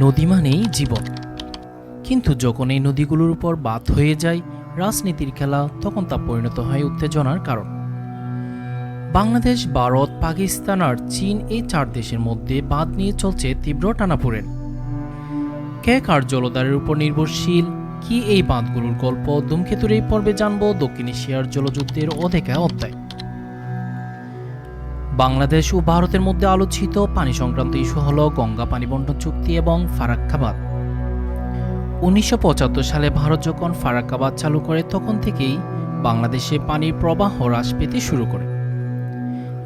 নদী মানেই জীবন। কিন্তু যখন এই নদীগুলোর উপর বাদ হয়ে যায়, রাজনীতির খেলা তখন তা পরিণত হয় উত্তেজনার কারণ। বাংলাদেশ, ভারত, পাকিস্তান আর চীন এই চার দেশের মধ্যে বাঁধ নিয়ে চলছে তীব্র টানাপোড়েন। কে কার জলধারের উপর নির্ভরশীল, কি এই বাঁধগুলোর গল্প ধূমকেতুর এই পর্বে জানব দক্ষিণ এশিয়ার জলযুদ্ধের অধেকা অধ্যায়। বাংলাদেশ ও ভারতের মধ্যে আলোচিত পানি সংক্রান্ত ইস্যু হল গঙ্গা পানি বন্টন চুক্তি এবং ফারাক্কাবাদ। উনিশশো পঁচাত্তর সালে ভারত যখন ফারাক্কাবাদ চালু করে, তখন থেকেই বাংলাদেশে পানির প্রবাহ হ্রাস পেতে শুরু করে।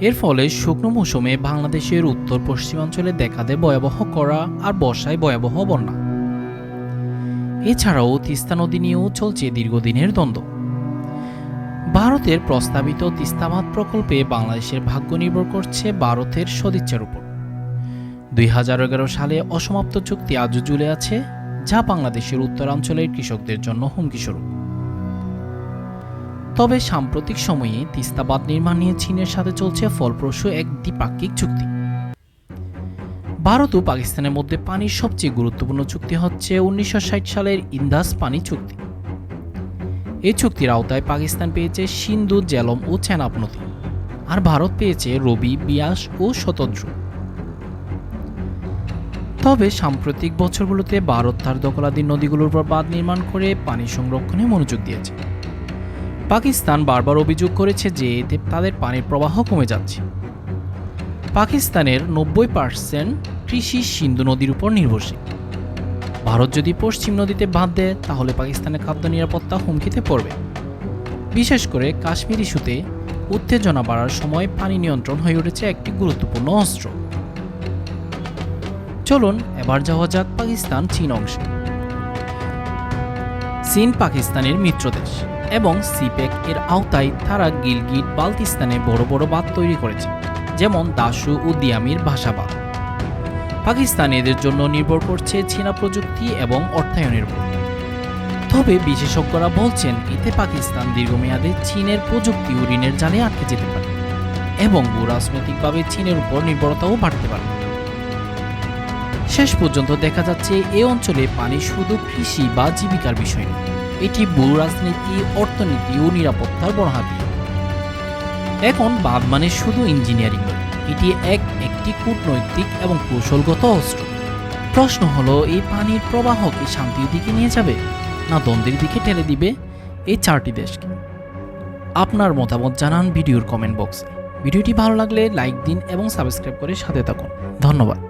এর ফলে শুকনো মৌসুমে বাংলাদেশের উত্তর পশ্চিমাঞ্চলে দেখা দেয় ভয়াবহ করা আর বর্ষায় ভয়াবহ বন্যা। এছাড়াও তিস্তা নদী নিয়েও চলছে দীর্ঘদিনের দ্বন্দ্ব। ভারতের প্রস্তাবিত তিস্তাবাদ প্রকল্পে বাংলাদেশের ভাগ্য নির্ভর করছে ভারতের সদিচ্ছার উপর। দুই হাজার এগারো সালে অসমাপ্ত চুক্তি আজও ঝুলে আছে, যা বাংলাদেশের উত্তরাঞ্চলের কৃষকদের জন্য হুমকি স্বরূপ। তবে সাম্প্রতিক সময়ে তিস্তাবাদ নির্মাণ নিয়ে চীনের সাথে চলছে ফলপ্রসূ এক দ্বিপাক্ষিক চুক্তি। ভারত ও পাকিস্তানের মধ্যে পানির সবচেয়ে গুরুত্বপূর্ণ চুক্তি হচ্ছে উনিশশো ষাট সালের ইন্দাস পানি চুক্তি। এই চুক্তির আওতায় পাকিস্তান পেয়েছে সিন্ধু, জেলম ও চেনাব নদী আর ভারত পেয়েছে রবি, বিয়াস ও শতদ্রু তবে সাম্প্রতিক বছরগুলোতে ভারত তার দখলাধীন নদীগুলোর উপর বাঁধ নির্মাণ করে পানি সংরক্ষণে মনোযোগ দিয়েছে। পাকিস্তান বারবার অভিযোগ করেছে যে এতে তাদের পানির প্রবাহ কমে যাচ্ছে। পাকিস্তানের নব্বই পার্সেন্ট কৃষি সিন্ধু নদীর উপর নির্ভরশীল। ভারত যদি পশ্চিম নদীতে বাঁধ দেয়, তাহলে পাকিস্তানের খাদ্য নিরাপত্তা হুমকিতে পড়বে। বিশেষ করে কাশ্মীর ইস্যুতে উত্তেজনা বাড়ার সময় পানি নিয়ন্ত্রণ হয়ে উঠেছে একটি গুরুত্বপূর্ণ অস্ত্র। চলুন, এবার যাওয়া যাক পাকিস্তান চীন অংশে। চীন পাকিস্তানের মিত্র দেশ এবং সিপেক এর আওতায় তারা গিলগিট, বালতিস্তানে বড় বড় বাঁধ তৈরি করেছে, যেমন দাসু ও দিয়ামির ভাষাবাদ পাকিস্তান এদের জন্য নির্ভর করছে চীনা প্রযুক্তি এবং অর্থায়নের উপর। তবে বিশেষজ্ঞরা বলছেন, এতে পাকিস্তান দীর্ঘমেয়াদে চীনের প্রযুক্তি ও ঋণের জালে আটকে যেতে পারে এবং ভূরাজনৈতিকভাবে চীনের উপর নির্ভরতাও বাড়তে পারে। শেষ পর্যন্ত দেখা যাচ্ছে, এ অঞ্চলে পানি শুধু কৃষি বা জীবিকার বিষয় নয়, এটি ভূ রাজনীতি, অর্থনীতি ও নিরাপত্তার বড় হাতিয়ার এখন বাদ মানে শুধু ইঞ্জিনিয়ারিং নয় এটি এক একটি কূটনৈতিক এবং কৌশলগত অস্ত্র। প্রশ্ন হলো, এই পানির প্রবাহ কি শান্তির দিকে নিয়ে যাবে, না দ্বন্দ্বের দিকে ঠেলে দিবে? এই চারটি দেশকে। আপনার মতামত জানান ভিডিওর কমেন্ট বক্সে ভিডিওটি ভালো লাগলে লাইক দিন এবং সাবস্ক্রাইব করে সাথে থাকুন। ধন্যবাদ।